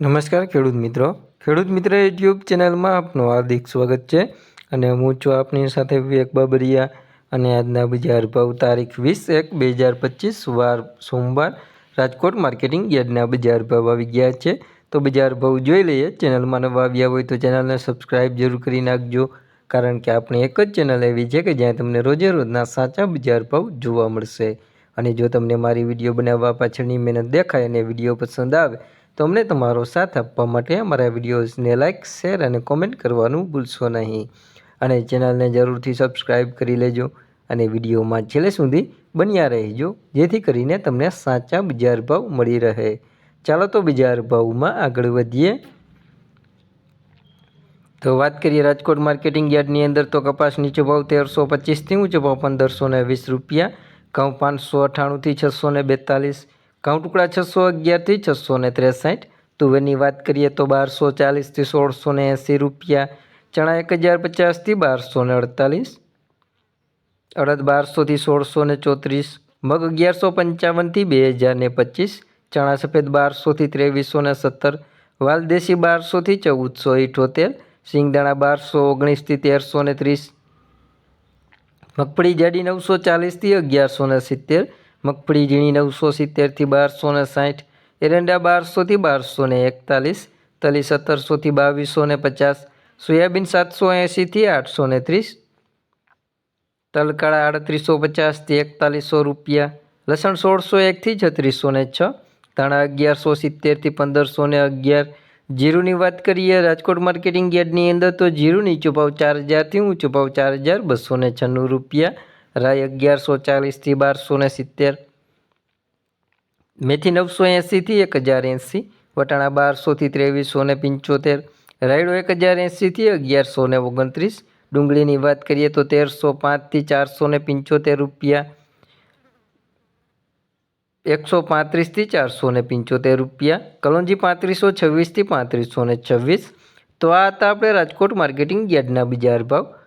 નમસ્કાર ખેડૂત મિત્રો. ખેડૂત મિત્ર યુટ્યુબ ચેનલમાં આપનું હાર્દિક સ્વાગત છે અને હું છું આપની સાથે વિવેક બાબરિયા અને આજના બજાર ભાવ તારીખ વીસ એક બે હજાર પચીસ વાર સોમવાર રાજકોટ માર્કેટિંગ યાર્ડના બજાર ભાવ આવી ગયા છે. તો બજાર ભાવ જોઈ લઈએ. ચેનલમાં નવા આવ્યા હોય તો ચેનલને સબસ્ક્રાઈબ જરૂર કરી નાખજો. કારણ કે આપણે એક જ ચેનલ એવી છે કે જ્યાં તમને રોજે રોજના સાચા બજાર ભાવ જોવા મળશે. અને જો તમને મારી વીડિયો બનાવવા પાછળની મહેનત દેખાય અને વીડિયો પસંદ આવે તો અમને તમારો સાથ આપવા માટે અમારા વિડીયોઝને લાઇક શેર અને કોમેન્ટ કરવાનું ભૂલશો નહીં. અને ચેનલને જરૂરથી સબસ્ક્રાઈબ કરી લેજો અને વિડીયોમાં છેલ્લે સુધી બન્યા રહેજો, જેથી કરીને તમને સાચા બજાર ભાવ મળી રહે. ચાલો તો બજાર ભાવમાં આગળ વધીએ. તો વાત કરીએ રાજકોટ માર્કેટિંગ યાર્ડની અંદર તો કપાસ નીચો ભાવ તેરસો પચીસથી ઊંચો ભાવ પંદરસો વીસ રૂપિયા, ઘઉં પાંચસો અઠ્ઠાણુંથી છસો બેતાલીસ ઘઉં ટુકડા છસો અગિયારથી છસો ને ત્રેસાઠ. તુવેરની વાત કરીએ તો બારસો ચાલીસથી સોળસો ને એંસી રૂપિયા. ચણા એક હજાર પચાસથી બારસો ને અડતાલીસ. અડદ બારસોથી સોળસો ને ચોત્રીસ. મગ અગિયારસો પંચાવનથી બે હજાર ને પચીસ. ચણા સફેદ બારસોથી ત્રેવીસો ને સત્તર. વાલદેશી બારસોથી ચૌદસો ઇઠોતેર. સિંગદાણા બારસો ઓગણીસથી તેરસો ને ત્રીસ. મગફળી જાડી નવસો ચાલીસથી અગિયારસો ને સિત્તેર. મગફળી ઝીણી નવસો સિત્તેરથી બારસો ને સાઠ, એરંડા બારસોથી બારસો ને એકતાલીસ, તલી સત્તરસોથી બાવીસો ને પચાસ, સોયાબીન સાતસો એંશીથી આઠસો ને ત્રીસ, તલકાળા આડત્રીસો પચાસથી એકતાલીસો રૂપિયા, લસણ સોળસો એકથી છત્રીસો ને છ, ધાણા અગિયારસો સિત્તેરથી પંદરસો ને અગિયાર, જીરુની વાત કરીએ રાજકોટ માર્કેટિંગ યાર્ડની અંદર તો જીરું નીચો ભાવ ચાર હજારથી ઊંચો ભાવ ચાર હજાર બસો ને છન્નું રૂપિયા રાય અગિયારસો ચાલીસથી બારસો ને સિત્તેર. મેથી નવસો એંસીથી એક હજાર એંસી, વટાણા બારસોથી ત્રેવીસો ને પંચોતેર, રાયડો એક હજાર એંસીથી અગિયારસો ને ઓગણત્રીસ. ડુંગળીની વાત કરીએ તો તેરસો પાંચથી ચારસો ને પંચોતેર રૂપિયા. એકસો પાંત્રીસથી ચારસો ને પંચોતેર રૂપિયા. કલોંજી પાંત્રીસો છવ્વીસથી પાંત્રીસો ને છવ્વીસ. તો આ હતા આપણે રાજકોટ માર્કેટિંગ યાર્ડના બજાર ભાવ.